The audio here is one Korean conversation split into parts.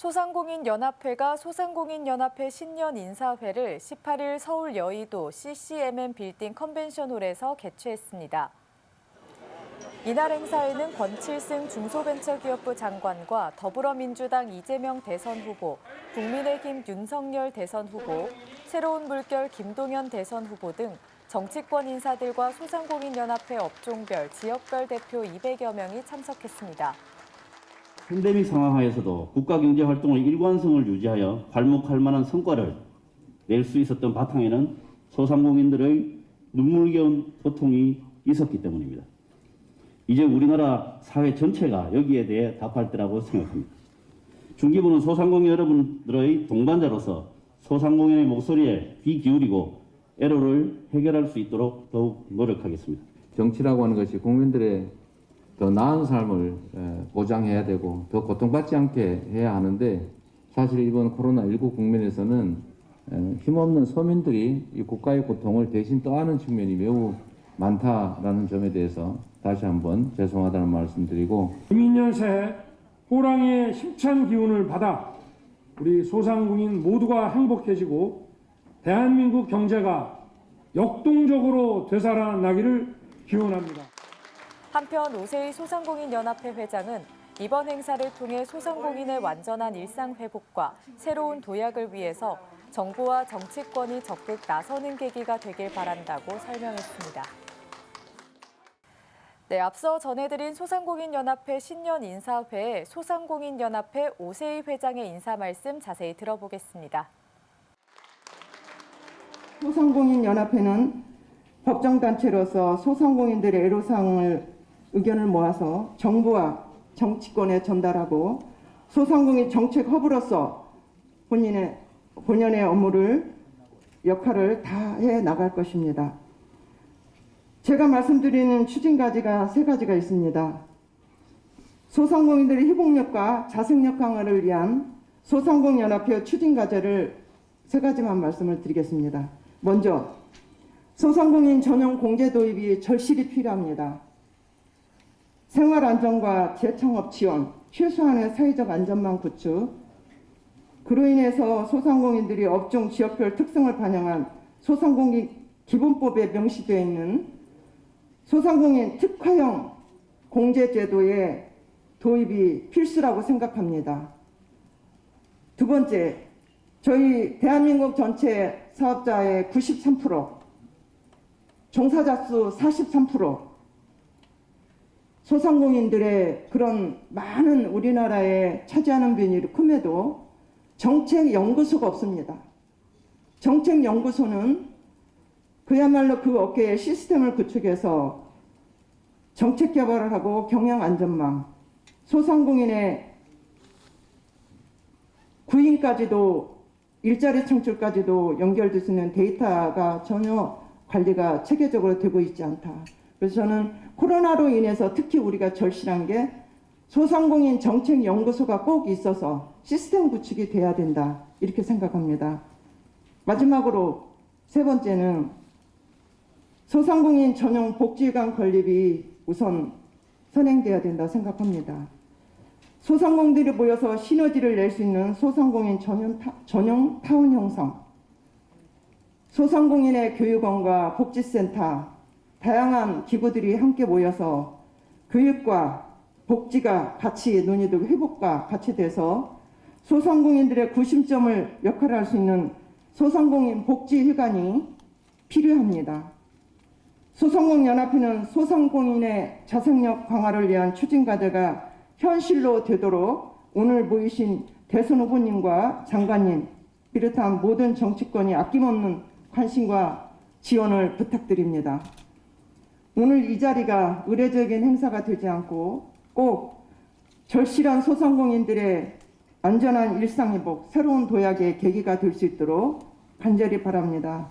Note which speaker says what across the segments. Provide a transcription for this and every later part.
Speaker 1: 소상공인연합회가 소상공인연합회 신년 인사회를 18일 서울 여의도 CCMM 빌딩 컨벤션홀에서 개최했습니다. 이날 행사에는 권칠승 중소벤처기업부 장관과 더불어민주당 이재명 대선 후보, 국민의힘 윤석열 대선 후보, 새로운 물결 김동연 대선 후보 등 정치권 인사들과 소상공인연합회 업종별, 지역별 대표 200여 명이 참석했습니다.
Speaker 2: 팬데믹 상황 하에서도 국가 경제 활동의 일관성을 유지하여 괄목할 만한 성과를 낼 수 있었던 바탕에는 소상공인들의 눈물겨운 고통이 있었기 때문입니다. 이제 우리나라 사회 전체가 여기에 대해 답할 때라고 생각합니다. 중기부는 소상공인 여러분들의 동반자로서 소상공인의 목소리에 귀 기울이고 애로를 해결할 수 있도록 더욱 노력하겠습니다.
Speaker 3: 정치라고 하는 것이 국민들의 더 나은 삶을 에, 보장해야 되고 더 고통받지 않게 해야 하는데 사실 이번 코로나19 국면에서는 에, 힘없는 서민들이 이 국가의 고통을 대신 떠안는 측면이 매우 많다라는 점에 대해서 다시 한번 죄송하다는 말씀드리고
Speaker 4: 김인년 새해 호랑이의 힘찬 기운을 받아 우리 소상공인 모두가 행복해지고 대한민국 경제가 역동적으로 되살아나기를 기원합니다.
Speaker 1: 한편 오세희 소상공인연합회 회장은 이번 행사를 통해 소상공인의 완전한 일상 회복과 새로운 도약을 위해서 정부와 정치권이 적극 나서는 계기가 되길 바란다고 설명했습니다. 네, 앞서 전해드린 소상공인연합회 신년 인사회에 소상공인연합회 오세희 회장의 인사 말씀 자세히 들어보겠습니다.
Speaker 5: 소상공인연합회는 법정단체로서 소상공인들의 애로사항을 의견을 모아서 정부와 정치권에 전달하고 소상공인 정책 허브로서 본인의 본연의 업무를 역할을 다해 나갈 것입니다. 제가 말씀드리는 추진 가지가 세 가지가 있습니다. 소상공인들의 회복력과 자생력 강화를 위한 소상공인연합회 추진 과제를 세 가지만 말씀을 드리겠습니다. 먼저 소상공인 전용 공제 도입이 절실히 필요합니다. 생활 안정과 재창업 지원, 최소한의 사회적 안전망 구축, 그로 인해서 소상공인들이 업종 지역별 특성을 반영한 소상공인 기본법에 명시되어 있는 소상공인 특화형 공제제도의 도입이 필수라고 생각합니다. 두 번째, 저희 대한민국 전체 사업자의 93%, 종사자 수 43%, 소상공인들의 그런 많은 우리나라에 차지하는 비율이 큼에도 정책연구소가 없습니다. 정책연구소는 그야말로 그 업계의 시스템을 구축해서 정책 개발을 하고 경영 안전망, 소상공인의 구인까지도 일자리 창출까지도 연결될 수 있는 데이터가 전혀 관리가 체계적으로 되고 있지 않다. 그래서 저는 코로나로 인해서 특히 우리가 절실한 게 소상공인 정책연구소가 꼭 있어서 시스템 구축이 돼야 된다. 이렇게 생각합니다. 마지막으로 세 번째는 소상공인 전용 복지관 건립이 우선 선행돼야 된다 생각합니다. 소상공인들이 모여서 시너지를 낼 수 있는 소상공인 전용, 타, 전용 타운 형성, 소상공인의 교육원과 복지센터, 다양한 기구들이 함께 모여서 교육과 복지가 같이 논의되고 회복과 같이 돼서 소상공인들의 구심점을 역할할 수 있는 소상공인 복지회관이 필요합니다. 소상공인연합회는 소상공인의 자생력 강화를 위한 추진과제가 현실로 되도록 오늘 모이신 대선 후보님과 장관님 비롯한 모든 정치권이 아낌없는 관심과 지원을 부탁드립니다. 오늘 이 자리가 의례적인 행사가 되지 않고 꼭 절실한 소상공인들의 안전한 일상회복, 새로운 도약의 계기가 될 수 있도록 간절히 바랍니다.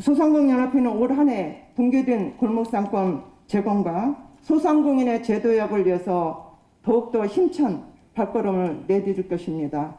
Speaker 5: 소상공인연합회는 올 한 해 붕괴된 골목상권 재건과 소상공인의 제도약을 위해서 더욱더 힘찬 발걸음을 내디딜 것입니다.